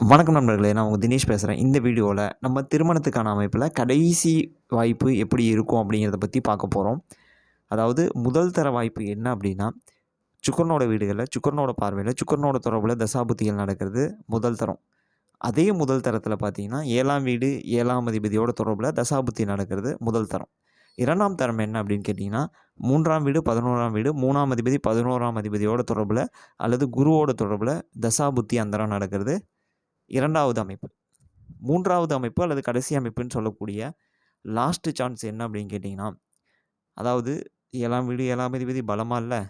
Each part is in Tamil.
வணக்கம் நண்பர்களே நான் உங்கள் தினேஷ் பேசுகிறேன் இந்த வீடியோவில் நம்ம திருமணத்துக்கான அமைப்பில் கடைசி வாய்ப்பு எப்படி இருக்கும் அப்படிங்கிறத பற்றி பார்க்க போகிறோம் அதாவது முதல் தர வாய்ப்பு என்ன அப்படின்னா சுக்கரனோட வீடுகளில் சுக்கரனோட பார்வையில் சுக்கரனோட தொடர்பில் தசாபுத்திகள் நடக்கிறது முதல் தரம். அதே முதல் தரத்தில் பார்த்தீங்கன்னா ஏழாம் வீடு ஏழாம் அதிபதியோட தொடர்பில் தசாபுத்தி நடக்கிறது முதல் தரம். இரண்டாம் தரம் என்ன அப்படின்னு கேட்டிங்கன்னா மூன்றாம் வீடு பதினோராம் வீடு மூணாம் அதிபதி பதினோராம் அதிபதியோட தொடர்பில் அல்லது குருவோட தொடர்பில் தசாபுத்தி அந்தரம் நடக்கிறது இரண்டாவது அமைப்பு. மூன்றாவது அமைப்பு அல்லது கடைசி அமைப்புன்னு சொல்லக்கூடிய லாஸ்ட்டு சான்ஸ் என்ன அப்படின்னு கேட்டிங்கன்னா அதாவது ஏழாம் வீடு ஏழாம் அதிபதி பலமாக இல்லை?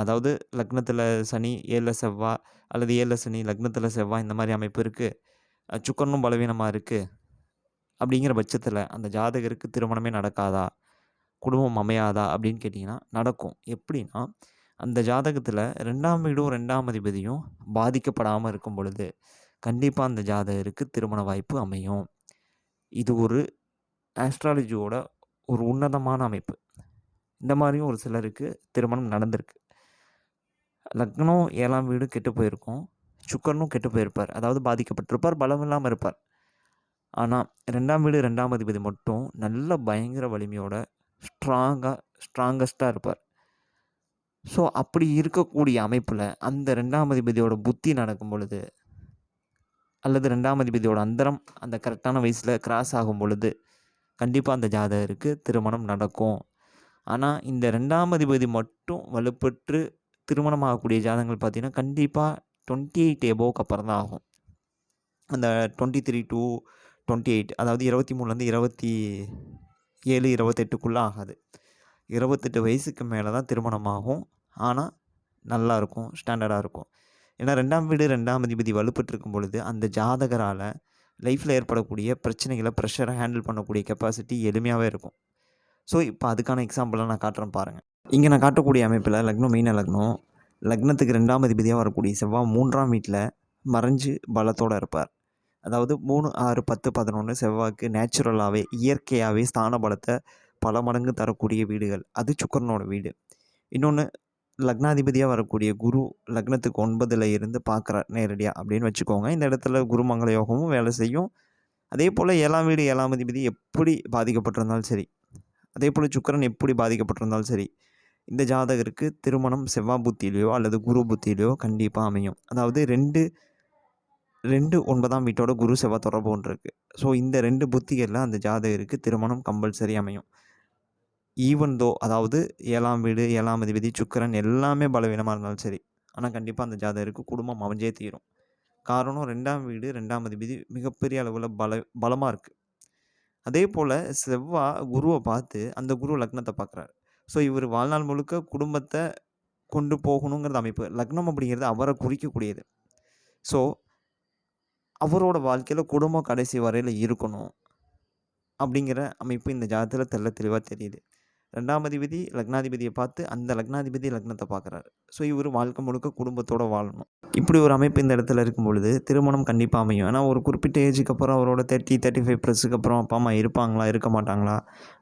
அதாவது லக்னத்தில் சனி ஏழில் செவ்வாய் அல்லது ஏழில் சனி லக்னத்தில் செவ்வாய் இந்த மாதிரி அமைப்பு இருக்குது சுக்கரனும் பலவீனமாக இருக்குது அப்படிங்கிற பட்சத்தில் அந்த ஜாதகருக்கு திருமணமே நடக்காதா? குடும்பம் அமையாதா? அப்படின்னு கேட்டிங்கன்னா நடக்கும். எப்படின்னா அந்த ஜாதகத்தில் ரெண்டாம் வீடும் ரெண்டாம் அதிபதியும் பாதிக்கப்படாமல் இருக்கும் பொழுது கண்டிப்பாக அந்த ஜாதகருக்கு திருமண வாய்ப்பு அமையும். இது ஒரு ஆஸ்ட்ராலஜியோட ஒரு உன்னதமான அமைப்பு. இந்த மாதிரியும் ஒரு சிலருக்கு திருமணம் நடந்திருக்கு. லக்னம் ஏழாம் வீடு கெட்டு போயிருக்கும். சுக்கரனும் கெட்டு போயிருப்பார். அதாவது பாதிக்கப்பட்டிருப்பார் பலம் இல்லாமல் இருப்பார். ஆனால் ரெண்டாம் வீடு ரெண்டாம் அதிபதி மட்டும் நல்ல பயங்கர வலிமையோட ஸ்ட்ராங்காக ஸ்ட்ராங்கஸ்ட்டாக இருப்பார். ஸோ அப்படி இருக்கக்கூடிய அமைப்பில் அந்த ரெண்டாம் அதிபதியோட புத்தி நடக்கும் பொழுது அல்லது ரெண்டாம் அதிபதியோட அந்தரம் அந்த கரெக்டான வயசில் கிராஸ் ஆகும் பொழுது கண்டிப்பாக அந்த ஜாதகருக்கு திருமணம் நடக்கும். ஆனால் இந்த ரெண்டாம் அதிபதி மட்டும் வலுப்பெற்று திருமணம் ஆகக்கூடிய ஜாதகங்கள் பார்த்திங்கன்னா கண்டிப்பாக டுவெண்ட்டி எயிட் எபோவுக்கு அப்புறம் தான் ஆகும். அந்த twenty three to twenty eight அதாவது இருபத்தி மூணுலேருந்து இருபத்தி ஏழு இருபத்தெட்டுக்குள்ளே ஆகாது. இருபத்தெட்டு வயசுக்கு மேலே தான் திருமணம் ஆகும் ஆனால் நல்லா இருக்கும் ஸ்டாண்டர்டாக இருக்கும். ஏன்னா ரெண்டாம் வீடு ரெண்டாம் அதிபதி வலுப்பட்டிருக்கும் பொழுது அந்த ஜாதகரால் லைஃப்பில் ஏற்படக்கூடிய பிரச்சனைகளை ப்ரெஷரை ஹேண்டில் பண்ணக்கூடிய கெப்பாசிட்டி எளிமையாகவே இருக்கும். ஸோ இப்போ அதுக்கான எக்ஸாம்பிளாக நான் காட்டுறேன் பாருங்கள் இங்கே நான் காட்டக்கூடிய அமைப்பில் லக்னம் மீன லக்னம். லக்னத்துக்கு ரெண்டாம் அதிபதியாக வரக்கூடிய செவ்வாய் மூன்றாம் வீட்டில் மறைஞ்சு பலத்தோடு இருப்பார். அதாவது மூணு ஆறு பத்து பதினொன்று செவ்வாய்க்கு நேச்சுரலாகவே இயற்கையாகவே ஸ்தான பலத்தை பல மடங்கு தரக்கூடிய வீடுகள். அது சுக்கரனோட வீடு. இன்னொன்று லக்னாதிபதியாக வரக்கூடிய குரு லக்னத்துக்கு ஒன்பதில் இருந்து பார்க்குறார் நேரடியாக அப்படின்னு வச்சுக்கோங்க. இந்த இடத்துல குருமங்கள யோகமும் வேலை செய்யும். அதே போல் ஏழாம் வீடு ஏழாம் அதிபதி எப்படி பாதிக்கப்பட்டிருந்தாலும் சரி அதே போல் சுக்கரன் எப்படி பாதிக்கப்பட்டிருந்தாலும் சரி இந்த ஜாதகருக்கு திருமணம் செவ்வா புத்தியிலையோ அல்லது குரு புத்தியிலையோ கண்டிப்பாக அமையும். அதாவது ரெண்டு ரெண்டு ஒன்பதாம் வீட்டோட குரு செவ்வாய் தொடர்பு ஒன்று இருக்குது ஸோ இந்த ரெண்டு புத்திகளில் அந்த ஜாதகருக்கு திருமணம் கம்பல்சரி அமையும். ஈவன் தோ அதாவது ஏழாம் வீடு ஏழாம் அதிபதி சுக்கரன் எல்லாமே பலவீனமாக இருந்தாலும் சரி ஆனால் கண்டிப்பாக அந்த ஜாதகருக்கு குடும்பம் அமைஞ்சே தீரும். காரணம் ரெண்டாம் வீடு ரெண்டாம் அதிபதி மிகப்பெரிய அளவில் பல பலமாக இருக்குது அதே போல் செவ்வாய் குருவை பார்த்து அந்த குரு லக்னத்தை பார்க்குறாரு. ஸோ இவர் வாழ்நாள் முழுக்க குடும்பத்தை கொண்டு போகணுங்கிறது அமைப்பு. லக்னம் அப்படிங்கிறது அவரை குறிக்கக்கூடியது. ஸோ அவரோட வாழ்க்கையில் குடும்பம் கடைசி வரையில் இருக்கணும் அப்படிங்கிற அமைப்பு இந்த ஜாதகத்தில் தெல்ல தெளிவாக தெரியுது. ரெண்டாம் அதிபதி லக்னாதிபதியை பார்த்து அந்த லக்னாதிபதி லக்னத்தை பார்க்குறாரு. ஸோ இவர் வாழ்க்கை முழுக்க குடும்பத்தோடு வாழணும். இப்படி ஒரு அமைப்பு இந்த இடத்துல இருக்கும் பொழுது திருமணம் கண்டிப்பாக அமையும். ஏன்னா ஒரு குறிப்பிட்ட ஏஜுக்கு அப்புறம் அவரோட தேர்ட்டி தேர்ட்டி ஃபைவ் ப்ளஸுக்கு அப்புறம் அப்பா அம்மா இருப்பாங்களா இருக்க மாட்டாங்களா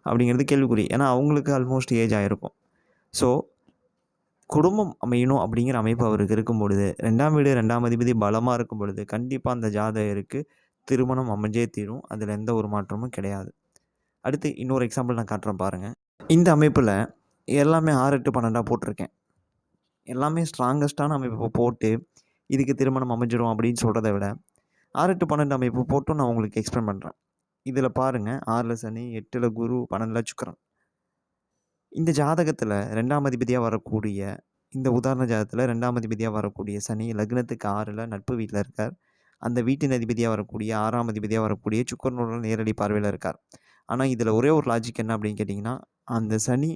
அப்படிங்கிறது கேள்விக்குறி. ஏன்னா அவங்களுக்கு ஆல்மோஸ்ட் ஏஜ் ஆகிருக்கும் ஸோ குடும்பம் அமையணும் அப்படிங்கிற அமைப்பு அவருக்கு இருக்கும் பொழுது ரெண்டாம் வீடு ரெண்டாம் அதிபதி பலமாக இருக்கும் பொழுது கண்டிப்பாக அந்த ஜாதகருக்கு திருமணம் அமைஞ்சே தீரும். அதில் எந்த ஒரு மாற்றமும் கிடையாது. அடுத்து இன்னொரு எக்ஸாம்பிள் நான் காட்டுறேன் பாருங்கள் இந்த அமைப்பில் எல்லாமே ஆறு எட்டு பன்னெண்டாக போட்டிருக்கேன். எல்லாமே ஸ்ட்ராங்கஸ்டான அமைப்பு போட்டு இதுக்கு திருமணம் அமைஞ்சிடும் அப்படின்னு சொல்கிறத விட ஆறு எட்டு பன்னெண்டு அமைப்பு போட்டும் நான் உங்களுக்கு எக்ஸ்பிளைன் பண்ணுறேன் இதில் பாருங்கள் ஆறில் சனி எட்டில் குரு பன்னெண்டில் சுக்கரன். இந்த ஜாதகத்தில் ரெண்டாம் அதிபதியாக வரக்கூடிய இந்த உதாரண ஜாதகத்தில் ரெண்டாம் அதிபதியாக வரக்கூடிய சனி லக்னத்துக்கு ஆறில் நட்பு வீட்டில் இருக்கார். அந்த வீட்டின் அதிபதியாக வரக்கூடிய ஆறாம் அதிபதியாக வரக்கூடிய சுக்கரனுடன் நேரடி பார்வையில் இருக்கார். ஆனால் இதில் ஒரே ஒரு லாஜிக் என்ன அப்படின்னு கேட்டிங்கன்னா அந்த சனி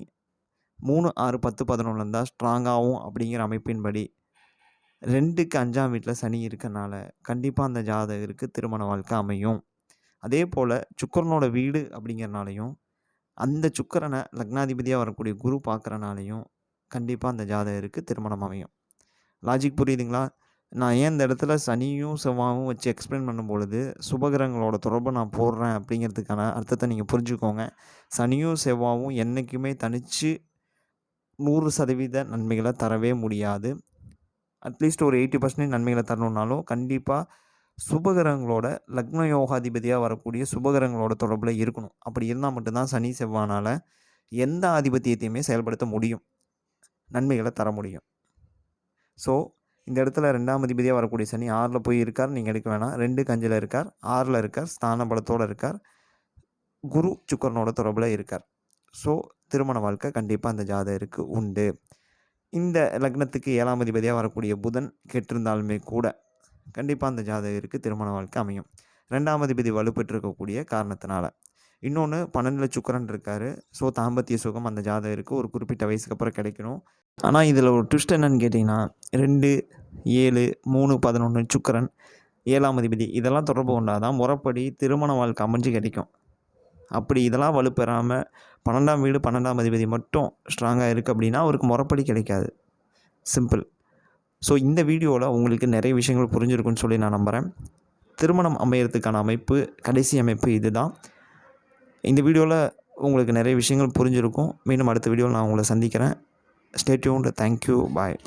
மூணு ஆறு பத்து பதினொன்று இருந்தால் ஸ்ட்ராங்காகவும் அப்படிங்கிற அமைப்பின்படி ரெண்டுக்கு அஞ்சாம் வீட்டில் சனி இருக்கனால கண்டிப்பாக அந்த ஜாதகருக்கு திருமண வாழ்க்கை அமையும். அதே போல் சுக்கரனோட வீடு அப்படிங்கிறனாலையும் அந்த சுக்கரனை லக்னாதிபதியாக வரக்கூடிய குரு பார்க்குறனாலையும் கண்டிப்பாக அந்த ஜாதகருக்கு திருமணம் அமையும். லாஜிக் புரியுதுங்களா? நான் ஏன் இந்த இடத்துல சனியும் செவ்வாயும் வச்சு எக்ஸ்பிளைன் பண்ணும் பொழுது சுபகிரகங்களோட தொடர்பை நான் போடுறேன் அப்படிங்கிறதுக்கான அர்த்தத்தை நீங்கள் புரிஞ்சுக்கோங்க. சனியும் செவ்வாயும் என்றைக்குமே தனித்து நூறு சதவீத நன்மைகளை தரவே முடியாது. அட்லீஸ்ட் ஒரு எயிட்டி பர்சன்டேஜ் நன்மைகளை தரணுன்னாலும் கண்டிப்பாக சுபகிரகங்களோட லக்ன யோகாதிபதியாக வரக்கூடிய சுபகிரகங்களோட தொடர்பில் இருக்கணும். அப்படி இருந்தால் மட்டும்தான் சனி செவ்வானால் எந்த ஆதிபத்தியத்தையுமே செயல்படுத்த முடியும். நன்மைகளை தர முடியும். ஸோ இந்த இடத்துல ரெண்டாம் அதிபதியாக வரக்கூடிய சனி ஆறில் போய் இருக்கார். நீங்கள் எடுக்க வேணாம். ரெண்டு கஞ்சில் இருக்கார். ஆறில் இருக்கார். ஸ்தான பலத்தோடு இருக்கார். குரு சுக்கரனோட தொடர்பில் இருக்கார். ஸோ திருமண வாழ்க்கை கண்டிப்பாக அந்த ஜாதகருக்கு உண்டு. இந்த லக்னத்துக்கு ஏழாம் அதிபதியாக வரக்கூடிய புதன் கெட்டிருந்தாலுமே கூட கண்டிப்பாக அந்த ஜாதகருக்கு திருமண வாழ்க்கை அமையும். ரெண்டாம் அதிபதி வலுப்பெற்றிருக்கக்கூடிய காரணத்தினால. இன்னொன்று பன்னெண்டில் சுக்கரன் இருக்கார். ஸோ தாம்பத்திய சுகம் அந்த ஜாதகருக்கு ஒரு குறிப்பிட்ட வயசுக்கு அப்புறம் கிடைக்கணும். ஆனால் இதில் ஒரு ட்விஸ்ட் என்னன்னு கேட்டிங்கன்னா ரெண்டு ஏழு மூணு பதினொன்று சுக்கரன் ஏழாம் அதிபதி. இதெல்லாம் தொடர்பு கொண்டாதான் முறைப்படி திருமண வாழ்க்கை அமைஞ்சு கிடைக்கும். அப்படி இதெல்லாம் வலுப்பெறாமல் பன்னெண்டாம் வீடு பன்னெண்டாம் அதிபதி மட்டும் ஸ்ட்ராங்காக இருக்குது அப்படின்னா அவருக்கு முறைப்படி கிடைக்காது. சிம்பிள் ஸோ இந்த வீடியோவில் உங்களுக்கு நிறைய விஷயங்கள் புரிஞ்சிருக்குன்னு சொல்லி நான் நம்புகிறேன் திருமணம் அமையறதுக்கான அமைப்பு கடைசி அமைப்பு இதுதான். இந்த வீடியோவில் உங்களுக்கு நிறைய விஷயங்கள் புரிஞ்சிருக்கும். மீண்டும் அடுத்த வீடியோவில் நான் உங்களை சந்திக்கிறேன். Stay tuned thank you bye